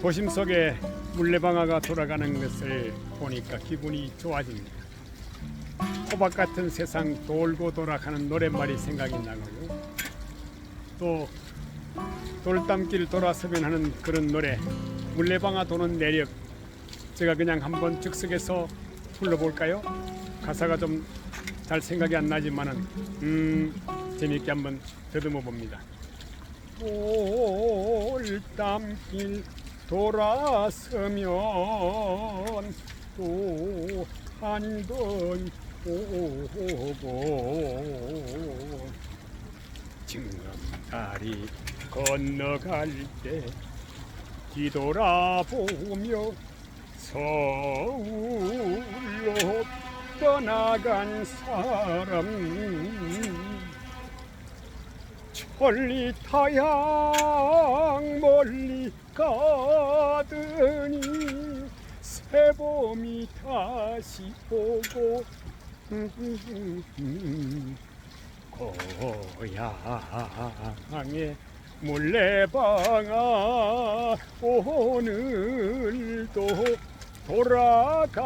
도심 속에 물레방아가 돌아가는 것을 보니까 기분이 좋아집니다. 호박 같은 세상 돌고 돌아 가는 노랫말이 생각이 나고요. 또 돌담길 돌아서면 하는 그런 노래 물레방아 도는 내력 제가 그냥 한번 즉석에서 불러볼까요? 가사가 좀 잘 생각이 안 나지만은 음 재미있게 한번 더듬어 봅니다. 돌담길 돌아서면 또 한 번 오고 징검다리 건너갈 때 뒤돌아보며 서울로 떠나간 사람 천리 타양 멀리 가더니 새봄이 다시 오고 고향에 물레방아 오늘도 돌아가는데